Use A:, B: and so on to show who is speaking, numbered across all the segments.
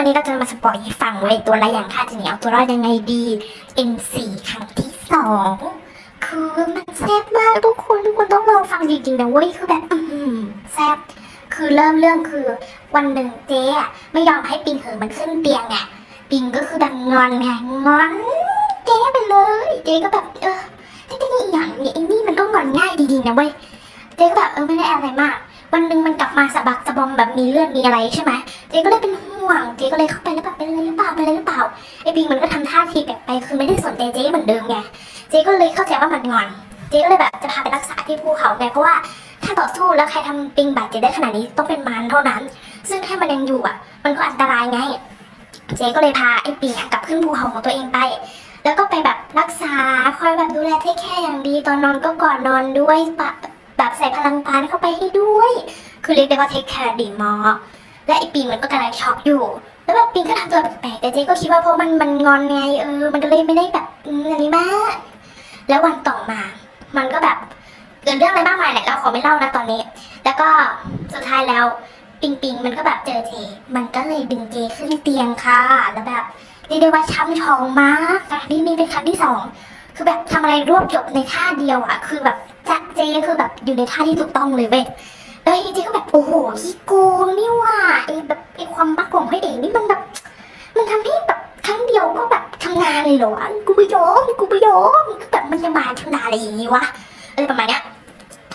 A: วันนี้เราจะมาสปอยให้ฟังเว้ยตัวอะไรอย่างค่าจะเหนียวตัวรอดยังไงดี N4 ครั้งที่สองคือมันแซ่บมากทุกคนทุกคนต้องลองฟังจริงๆนะเว้ยคือแบบอื้อหือแซ่บคือเริ่มเรื่องคือ วันหนึ่งเจ๊ไม่ยอมให้ปิงเหอมันขึ้นเตียงไงปิงก็คือแบบงอนไงงอนเจ๊ไปเลยเจ๊ก็แบบเออเจ๊นี่อย่างนี้ไอ้นี่มันก็งอนง่ายดีๆนะเว้ยเจ๊ก็แบบเออไม่ได้อะไรมาก วันหนึ่งมันกลับมาสะบักสะบอมแบบมีเลือดมีอะไรใช่ไหมเจ๊ก็เลยเป็นห วงเจ๊ก็เลยเข้าไปแล้วแบบเป็นอะไรหรือเปล่าเป็นอะไรหรือเปล่าไอ้ปิงมันก็ทำท่าทีแปลกไปคือไม่ได้สนใจเจ๊เหมือนเดิมไงเจ๊ก็เลยเข้าใจว่ามันงอนเจ๊ก็เลยแบบจะพาไปรักษาที่ภูเขาไงเพราะว่าถ้าต่อสู้แล้วใครทำปิงบาดเจ็บได้ขนาดนี้ต้องเป็นมันเท่านั้น ซึ่งถ้ามันยังอยู่อะ มันก็อันตรายไง เจ๊ก็เลยพาไอ้ปิงกลับขึ้นภูเขาของตัวเองไป แล้วก็ไปแบบรักษาคอยแบบดูแลเทคแค่อย่างดีตอนนอนก็ก่อนนอนด้วยแบบแบบใส่พลังปานเข้าไปให้ด้วย คือเรียกได้ว่าเทคแคร์ดีมาก และไอปิงมันก็กำลังช็อกอยู่แล้วแบบปิงก็ทำตัวแปลกๆแต่เจ๊ก็คิดว่าเพราะมันมันงอนไงเออ มันก็เลยไม่ได้แบบอืมอันนี้มากแล้ววันต่อมา มันก็แบบเกิดเรื่องอะไรมากมายแหละเราขอไม่เล่านะตอนนี้ แล้วก็สุดท้ายแล้วปิงปิงมันก็แบบเจอเจ มันก็เลยดึงเจขึ้นเตียงค่ะ แล้วแบบเรียกได้ว่าช้ำชองมากครั้งนี้นี่เป็นครั้งที่สองคือแบบทำอะไรรวบจบในท่าเดียวอะคือแบบจะเจคือแบบอยู่ในท่าที่ถูกต้องเลยเว้ยแล้วจริงๆก็แบบ ขี้โกงนี่ว่าไอ้แบบไอ้ความบักของพระเอกนี่มันแบบ มันทำให้แบบครั้งเดียวก็แบบทำงานเลยเหรอวะกูไม่ยอมกูไม่ยอมคือแบบมันจะมาทำงานอะไรอย่างงี้วะอะไรประมาณเนี้ย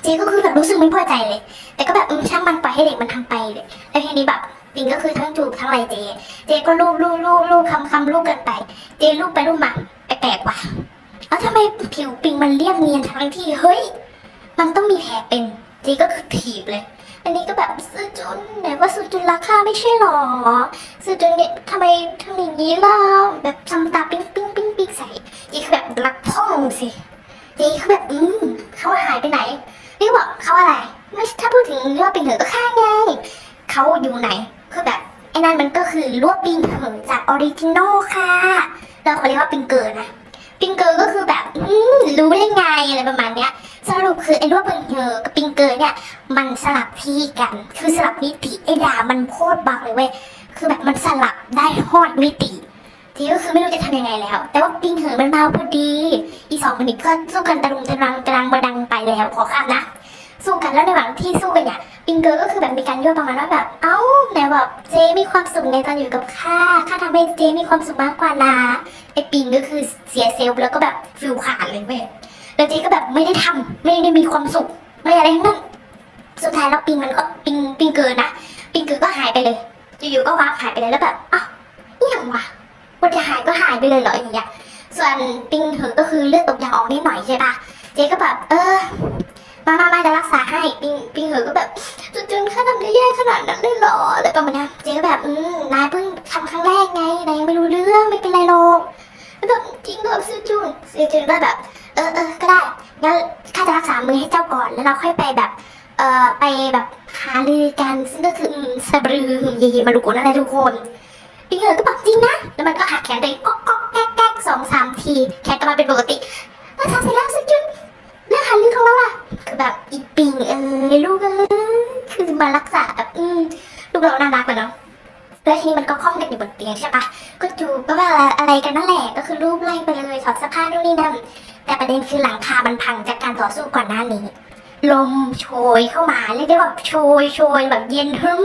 A: เจก็คือแบบรู้สึกไม่พอใจเลย แต่ก็แบบอืมช่างมันปล่อยให้เด็กมันทำไปเลยแล้วทีนี้แบบปิงก็คือทั้งจูบทั้งอะไรเจ เจก็ลูบลูบลูบลูบคำคำลูบกันไป เจลูบไปลูบมาแปลกๆว่ะแล้วทำไมผิวปิงมันเรียบเนียนทั้งที่เฮ้ย มันต้องมีแผลเป็น เจก็คือถีบเลย อันนี้ก็แบบซื้อจุนไหนว่าซื้อจุนราคาไม่ใช่หรอซื้อจุนเนี่ยทำไมทำอย่างนี้ล่ะแบบทำตาปิ๊งปิ๊งปิ๊งปิ๊งใส่เจคือแบบรักพ่องสิเจคือแบบอืมเขาหายไปไหนเรียกว่าเขาอะไร ไม่ถ้าพูดถึงเรื่องปิงเหอก็ฆ่าไงเขาอยู่ไหนคือแบบไอ้นั่นมันก็คือลวกปิงเหอจากออริจินอลค่ะ เราเขาเรียกว่าปิงเกิร์นะปิงเกิร์ก็คือแบบอืมรู้ได้ไงอะไรประมาณเนี้ย สรุปคือไอ้ลวกปิงเหอกับปิงเกิร์เนี่ย มันสลับที่กัน คือสลับมิติไอ้ดามันโคตรบักเลยเว้ย คือแบบมันสลับได้ฮอดมิติ ทีก็คือไม่รู้จะทำยังไงแล้ว แต่ว่าปิงเหอมันมาพอดี อีสองคนนี้ก็สู้กันตะลุงตะรังตะรังบดังไปแล้วขอข้ามนะ สู้กันแล้วในระหว่างที่สู้กันเนี่ยปิงเกอร์ก็คือแบบมีการยั่วประมาณว่าแบบ เอ้าไหนแบบเจมีความสุขในตอนอยู่กับข้า ข้าทำให้เจมีความสุขมากกว่านะไอ้ปิงก็คือเสียเซลล์แล้วก็แบบฟิลขาดเลยเว้ย แล้วเจก็แบบไม่ได้ทำไม่ได้มีความสุขไม่อะไรทั้งนั้นสุดท้ายแล้วปิงมันก็ปิงปิงเกินนะปิงเกินก็หายไปเลยอยู่ๆก็วาร์ปหายไปเลยแล้วแบบอ้าวนี่อย่างวะวันจะหายก็หายไปเลยเหรออย่างเงี้ยส่วนปิงเหอก็คือเลือดตกยางออกนิดหน่อยใช่ปะเจ๊ก็แบบเออมามามาจะรักษาให้ปิงปิงเหอก็แบบจุนจุนข้าทำได้แย่ขนาดนั้นเลยเหรออะไรประมาณนี้เจ๊ก็แบบอืมนายเพิ่งทำครั้งแรกไงนายยังไม่รู้เรื่องไม่เป็นไรหรอกแล้วแบบจริงเหรอซื้อจุนซื้อจุนก็แบบ เออเออก็ได้งั้นข้าจะรักษามือให้เจ้าก่อนแล้วเราค่อยไปแบบ เอ่อไปแบบหาลือกันซึ่งก็คือสะบรือเย่ๆมาดูกนอะไรทุกคนพี่เหอก็บอกจริงนะแล้วมันก็หักแขนตัวเองก๊อกแก๊กแก๊กสองสามทีแขนก็มาเป็นปกติแล้วทำเสร็จแล้วสุดจุดเรื่องหาลือของเราอะคือแบบอีปิงเอ้ยลูกเอ้ยคือมารักษาแบบอืมลูกเราน่ารักเลยเนาะแล้วทีนี้มันก็คล่อมกันอยู่บนเตียงใช่ปะก็จูบก็ว่าอะไรกันนั่นแหละ ก็คือรูปไล่ไปเลยถอดเสื้อผ้านู่นนี่นั่น แต่ประเด็นคือหลังคามันพังจากการต่อสู้ก่อนหน้านี้ ลมโชยเข้ามาเรียกได้ว่าโชยโชยแบบเย็นฮึม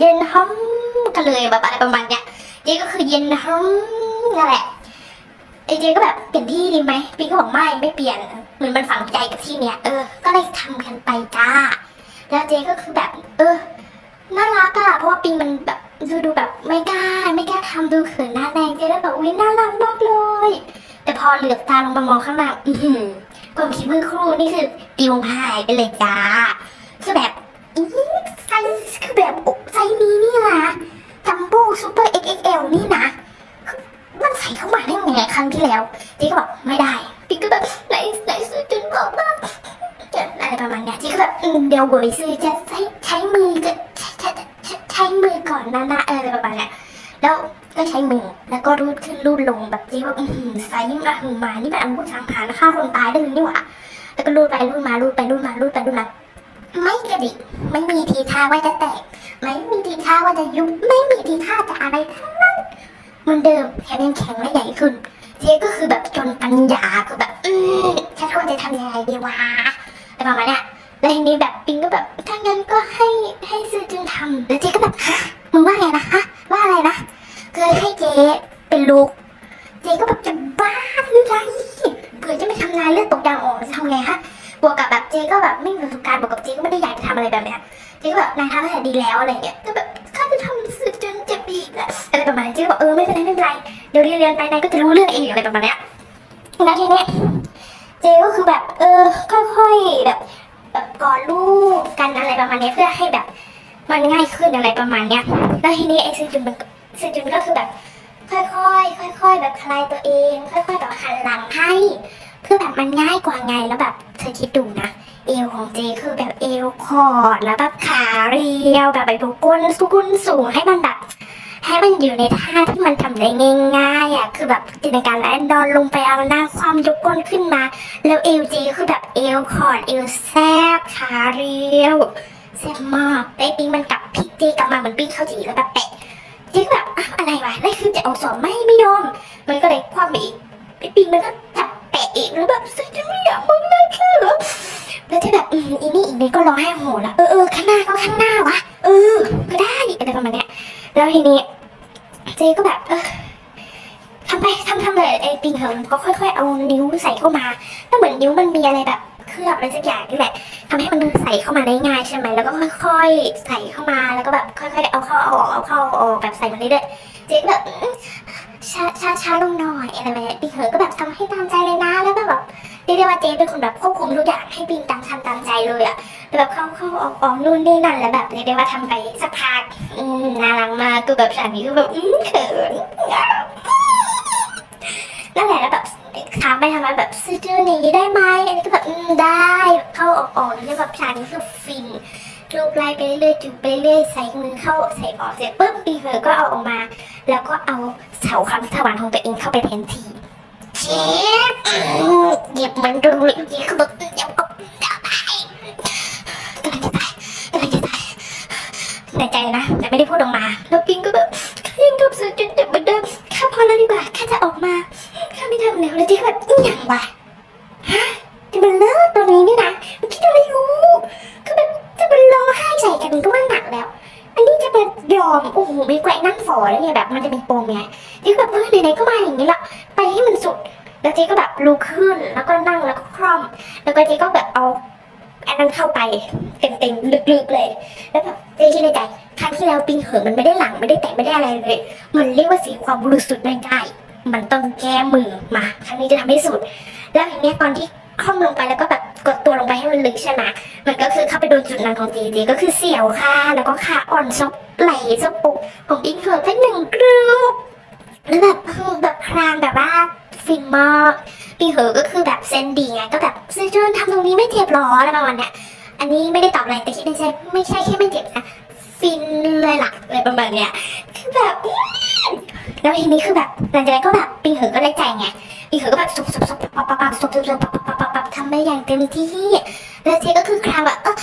A: เย็นฮึมกันเลยแบบอะไรประมาณเนี้ยเจ๊ก็คือเย็นฮึมนั่นแหละไอ้เจ๊ก็แบบเปลี่ยนที่ดีไหมพี่ก็บอกไม่ไม่เปลี่ยนเหมือนมันฝังใจกับที่เนี้ยเออ ก็เลยทำกันไปจ้า แล้วเจ๊ก็คือแบบ เออน่ารักอะเพราะว่าปิงมันแบบดูดูแบบไม่กล้าไม่กล้าทำดูเขินหน้าแดงเจ๊ก็แบบอุ้ยน่ารักมากเลย พอเหลือบตาลงมามองข้างหน้าอื้อหือความคิดเมื่อครู่นี่คือปิวหายไปเลยจ้าคือแบบอีไซส์คือแบบไซส์นี้นี่นะจัมโบ้ซูเปอร์ XXL นี่นะมันใส่เข้ามาได้ยังไงครั้งที่แล้วจีก็บอกไม่ได้พี่ก็แบบไหนไหนซื้อจนบอกว่าอะไรประมาณเนี้ยจีก็แบบเดี๋ยวเวยซื้อจะใช้ใช้มือจะใช้ใช้ใช้ใช้มือก่อนนะนะอะไรประมาณเนี้ยแล้ว ก็ใช้มือ แล้วก็รูดขึ้นรูดลงแบบจีว่าอืมไซส์มาหึงมา นี่มันอาวุธสังหารฆ่าคนตายได้เลยนี่หว่าแล้วก็รูดไปรูดมารูดไปรูดมารูดไปรูดมาไม่กระดิกไม่มีทีท่าว่าจะแตก ไม่มีทีท่าว่าจะยุบ ไม่มีทีท่าจะอะไรทั้งนั้นเหมันเดิมแถมยังแข็งและใหญ่ขึ้น เจ๊ก็คือแบบจนปัญญาคือแบบ อืมฉันควรจะทำยังไงดีวะอะไรประมาณเนี้ยแล้วทีนี้แบบปิงก็แบบถ้างั้นก็ให้ให้ซื้อจึงทำแล้วเจ๊ก็แบบฮะมึงว่าไงนะฮะว่าอะไรนะ เคือให้เจ๊เป็นลูก เจ๊ก็แบบจะบ้าหรือไรเผื่อจะไม่ทำงานเลือดตกยางออกจะทำไงฮะบวกกับแบบเจ๊ก็แบบไม่มีประสบการณ์บวกกับเจ๊ก็ไม่ได้อยากจะทำอะไรแบบเนี้ยเจ๊ก็แบบนายทำให้ดีแล้วอะไรเงี้ยก็แบบข้าจะทำสึกจนเจ็บอีกอะอะไรประมาณนี้เจ๊ก็บอกเออไม่เป็นไรไม่เป็นไรเดี๋ยวเรียนเรียนไปนายก็จะรู้เรื่องเองอะไรประมาณเนี้ยแล้วทีเนี้ยเจ๊ก็คือแบบเออค่อยๆแบบแบบกอดลูกกันอะไรประมาณเนี้ยเพื่อให้แบบมันง่ายขึ้นอะไรประมาณเนี้ยแล้วทีนี้ไอ้ซีจุนมัน ก็ซีจุนก็คือแบบ ค่อยๆค่อย ๆ แบบคลายตัวเอง ค่อยๆแบบหันหลังให้ เพื่อแบบมันง่ายกว่าไงแล้วแบบเธอคิดดูนะเอวของเจคือแบบเอวคอดแล้วแบบขาเรียวแบบไปบุก้นสุกุนสูงให้มันแบบให้มันอยู่ในท่าที่มันทำได้ง่ายๆอะคือแบบจินตนาการแล้วนอนลงไปเอาหน้าความยกก้นขึ้นมา แล้วเอวเจคือแบบเอวคอดเอวแซบขาเรียวแซบมากไอ้ปิงมันกลับพลิกเจกลับมาเหมือนปิ้งข้าจีแล้วแบบแปะ เจ๊ก็แบบอ้าอะไรวะแล้วคือจะเอาสอนไม่ไม่ยอม มันก็เลยคว่ำไปอีกไอ้ปิงมันก็จับแปะอีกแล้วแบบฉันจะไม่อยากมึงเลยค่หรอแล้วที่แบบอืมอีนี่อีนี่ก็ร้องไห้โหและเออเออข้างหน้าก็ข้างหน้าวะเออก็ได้อะไรประมาณเนี้ยแล้วทีนี้เจ๊ก็แบบเออทำไปทำทำเลยไอ้ปิงเหอมันก็ค่อย ๆ เอานิ้วใส่เข้ามาแล้วเหมือนนิ้วมันมีอะไรแบบ เคลือบอะไรสักอย่างนี่แหละทำให้มันใส่เข้ามาได้ง่ายใช่ไหมแล้วก็ค่อยๆใส่เข้ามาแล้วก็แบบค่อยๆเอาเข้าเอาออกเอาเข้าออกแบบใส่มาเรื่อยๆเจ๊ก็แบบช้าช้าช้าลงหน่อยอะไรแบบนี้พี่เหอก็แบบทำให้ตามใจเลยนะแล้วก็แบบเรียกได้ว่าเจ๊เป็นคนแบบควบคุมทุกอย่างให้ปิงตามทำตามใจเลยอะแบบเข้าเข้าออกออกนู่นนี่นั่นแล้วแบบเรียกได้ว่าทำไปสักพักน่ารักมากคือแบบฉากนี้คือแบบอืมเขินนั่นแหละแล้วแบบ ถามไปทำไมแบบซื้อจื้ออย่างนี้ได้ไหมอันนี้ก็แบบอืมได้เข้าออกออกแล้วแบบฉากนี้คือฟินรูปไล่ไปเรื่อยๆจุบไปเรื่อยใส่มือเข้าใส่ออกเสร็จปุ๊บปีเหอก็เอาออกมา แล้วก็เอาเสาคำสวรรค์ของตัวเองเข้าไปแทนที่เชฟอืมหยิบมันดูเลยหยิบคือแบบเดี๋ยวก็จะตายกำลังจะตายกำลังจะตายในใจนะ แต่ไม่ได้พูดออกมา แล้วปิงก็แบบยังกับสื่อจนเจ็บเหมือนเดิมข้าพอแล้วดีกว่าข้าจะออกมา แล้วแล้วที่แบบอหย่างวะฮะจะมาเลิกตรงนี้นี่นะมันคิดอะไรอยู่คือแบบจะมาร้องไห้ใส่กันก็ว่าหนักแล้ว อันนี้จะมายอมโอ้โหมีแกว่งนั่งฝอแล้วเนี่ยแบบมันจะมีปมไงเจ๊ก็แบบเออไหนๆก็มาอย่างนี้ละไปให้มันสุด แล้วเจ๊ก็แบบลุกขึ้นแล้วก็นั่งแล้วก็คล่อม แล้วก็เจ๊ก็แบบเอาอันนั้นเข้าไปเต็มๆลึกๆเลย แล้วแบบเจ๊คิดในใจครั้งที่แล้วปิงเหินมันไม่ได้หลังไม่ได้แตะไม่ได้อะไรเลย มันเรียกว่าสีความบริสุทธิ์ไม่ได้ มันต้องแก้มือมาครั้งนี้จะทำให้สุด แล้วอย่างเนี้ยตอนที่คล่อมลงไปแล้วก็แบบกดตัวลงไปให้มันลึกใช่ไหมมันก็คือเข้าไปโดนจุดนั้นของจเจก็คือเสียวค่ะ แล้วก็ขาอ่อนซบไหลซบปุกของอิงเหินแค่หนึ่งกรูปแล้วแบบคือแบบครางแบบว่าฟินมากพี่เหอก็คือแบบเซนดีไงก็แบบซื้อจนทำตรงนี้ไม่เจ็บหรออะไรประมาณเนี้ยอันนี้ไม่ได้ตอบอะไรแต่คิดในใจไม่ใช่แค่ไม่เจ็บนะฟินเลยหล่ะอะไรประมาณเนี้ยคือแบบ แล้วทีนี้คือแบบหลังจากนั้นก็แบบปีเหอก็ได้ใจไงปีเหอก็แบบสุบสุบสุบปับปับปับสุบสุบสุบปับปับปับปับทำได้อย่างเต็มที่แล้วเจ๊ก็คือครางแบบเออ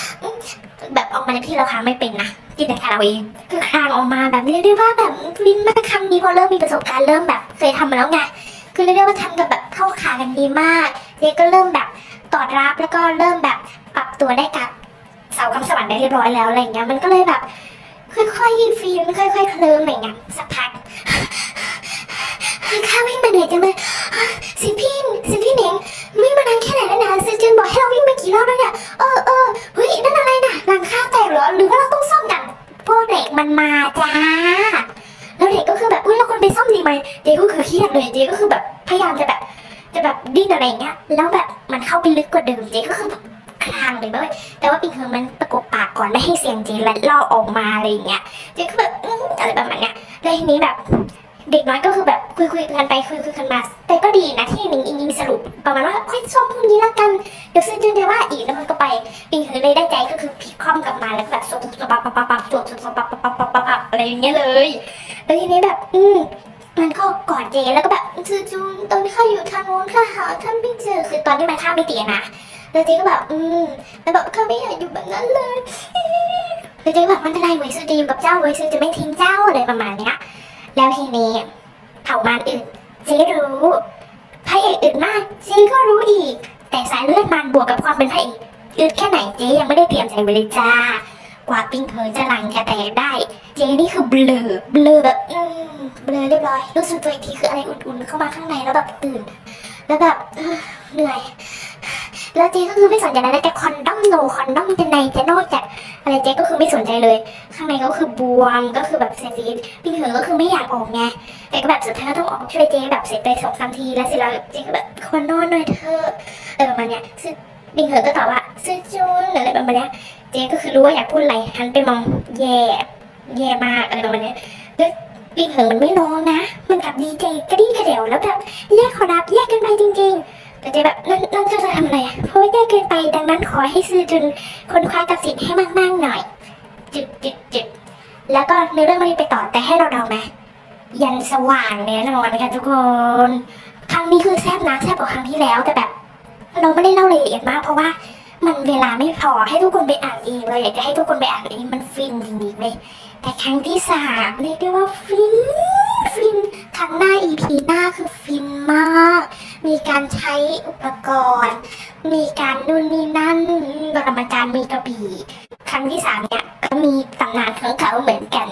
A: แบบออกมาในที่เราครางไม่เป็นนะจินตนาการเอาเองคือครางออกมาแบบเรียกได้ว่าแบบวินมาครั้งนี้พอเริ่มมีประสบการณ์เริ่มแบบเคยทำมาแล้วไงคือเรียกได้ว่าทำกันแบบเข้าขากันดีมากเจ๊ก็เริ่มแบบตอบรับแล้วก็เริ่มแบบปรับตัวได้กับเสาคำสวรรค์ได้เรียบร้อยแล้วอะไรเงี้ยมันก็เลยแบบค่อยๆฟีนค่อยๆเคลิ้มอะไรเงี้ยสักพักข้าวิ่ งเลยสิพี่สิพี่เหน่งวิ่งมานานแค่ไหนแล้วนะซิจินบอกให้เราวิ่งมากี่รอบแล้วเนี่ยเออเออเฮ้ยนั่นอะไรนะหลังคาแตกเหรอหรือว่าเราต้องซ่อมกันพวกเด็กมันมาจ้าแล้วเด็กก็คือแบบอุ้ยเราควรไปซ่อมดีไหมเด็กก็คือเครียดเลยเด็กก็คือแบบพยายามจะแบบจะแบบดิ้นอะไรอย่างเงี้ยแล้วแบบมันเข้าไปลึกกว่าเดิมเจ๊ก็คือแบบคลางเลยด้วยแต่ว่าปิงเฮอมันประกบปากก่อนไม่ให้เสียงเจ๊และล่อออกมาอะไรอย่างเงี้ยเจ๊ก็แบบอืมอะไรประมาณเนี้ยแล้วทีนี้แบบ เด็กน้อยก็คือแบบคุยคุยกันไปคุยคุยกันมาแต่ก็ดีนะที่มิงอิงอิงสรุปประมาณว่าค่อยซ่อมพรุ่งนี้ละกันเดี๋ยวซื้อจืนเดี๋ยวว่าอีกแล้วมันก็ไปปิงเฮอเลยได้ใจก็คือพลิกคล่อมกลับมาแล้วแบบสวดสวดปับปับปับปับสวดสวดสวดปับปับปับปับปับอะไรอย่างเงี้ยเลยแล้วทีนี้แบบอืมมันก็กอดเจแล้วก็แบบจือจูนตอนที่เขาอยู่ทางโน้นค่ะหาท่านไม่เจอคือตอนที่มันท่าไม่เตียนะแล้วเจก็แบบอืมแล้วบอกเขาไม่อยากอยู่แบบนั้นเลยแล้วเจก็แบบมันเป็นไรเวยซื้อจะอยู่กับเจ้าเวยซื้อจะไม่ทิ้งเจ้าอะไรประมาณเนี้ย แล้วทีนี้เผ่ามารอื่นเจ๊รู้พระเอกอื่นมากเจ๊ก็รู้อีก แต่สายเลือดมันบวกกับความเป็นพระเอกอึดแค่ไหนเจ๊ยังไม่ได้เตรียมใจไว้เลยจ้ากว่าปิ้งเพอจะหลังจะแตกได้ เจ๊นี่คือเบลอเบลอแบบอืมเบลอเรียบร้อยรู้สึกตัวอีกทีคืออะไรอุ่นๆเข้ามาข้างในแล้วแบบตื่น แล้วแบบเหนื่อย แล้วเจ๊ก็คือไม่สนใจอะไรเลยแต่คอนดอมโนคอนดอมจะในจะนอกจากอะไรเจ๊ก็คือไม่สนใจเลย ข้างในก็คือบวมก็คือแบบเสียซีดปิ้งเพอก็คือไม่อยากออกไงแต่ก็แบบสุดท้ายก็ต้องออกช่วยเจ๊แบบเสร็จไปสองสามทีแล้วเสร็จแล้วเจ๊ก็แบบขอนอนหน่อยเถอะเออประมาณเนี้ยซึ่งปิ้งเพอก็ตอบว่าซื้อจูนอะไรประมาณเนี้ยเจ๊ก็คือรู้ว่าอยากพูดอะไรหันไปมองแย่แย่มากอะไรประมาณเนี้ยแล้วปีเหิงมันไม่ร้องนะ มันกับดีเจกระดี้กระเดี่ยวแล้วแบบแยกขอรับแยกกันไปจริง ๆ เจ๊แบบนั่นนั่นเจะจะทำอะไรอะเพราะว่าแยกเกินไปดังนั้นขอให้ซื้อจนคนคว้าตัดสินให้มากๆหน่อย จุดจุดจุดแล้วก็ในเรื่องมันไปต่อแต่ให้เราเดาไหมยันสว่างแน่นอนค่ะทุกคน ครั้งนี้คือแซบนะแซบกว่าครั้งที่แล้วแต่แบบ เราไม่ได้เล่ารายละเอียดมากเพราะว่ามันเวลาไม่พอให้ทุกคนไปอ่านเองเลยอยากจะให้ทุกคนไปอ่านเองมันฟินจริงๆเลยแต่ครั้งที่สามเรียกได้ว่าฟินฟินครั้งหน้า EP หน้าคือฟินมาก มีการใช้อุปกรณ์ มีการนู่นนี่นั่นกรรมการมีกระบี่ ครั้งที่สามเนี่ยก็มีตำนานของเขาเหมือนกัน